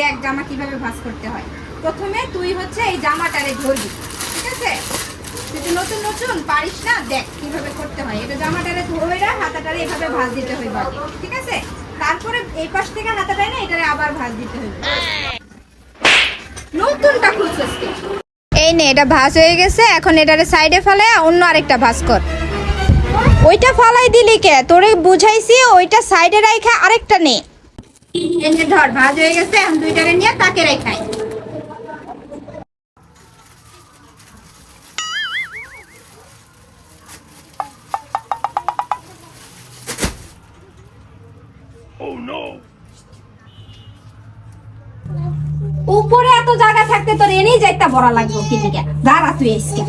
দেখ জামা কীভাবে ভাঁজ করতে হয়। প্রথমে তুই হচ্ছে এই জামাটারে ধরবি, ঠিক আছে? তুই নতুন নতুন পারিস না, দেখ কীভাবে করতে হয়। এটা জামাটারে ধরে হাতাটারে এভাবে ভাঁজ দিতে হইবে ঠিক আছে? তারপরে এই পাশ থেকে হাতাটায় না, এটারে আবার ভাঁজ দিতে হইবে নতুনটা খুলছিস? এই নে, এটা ভাঁজ হয়ে গেছে, এখন এটারে সাইডে ফেলে, অন্য আরেকটা ভাঁজ কর। ওইটা ফালাই দিলি কে? তোরে বুঝাইছি, ওইটা সাইডে রাখা আরেকটা নে। এই ধর ভাজ হয়ে গেছে এখন দুইটারে নিয়ে তাকে রেখাই উপরে এত জায়গা থাকতে তোর এনেই যাইতা বড় লাগবে কি দিকে দাঁড়া তুই এসকে।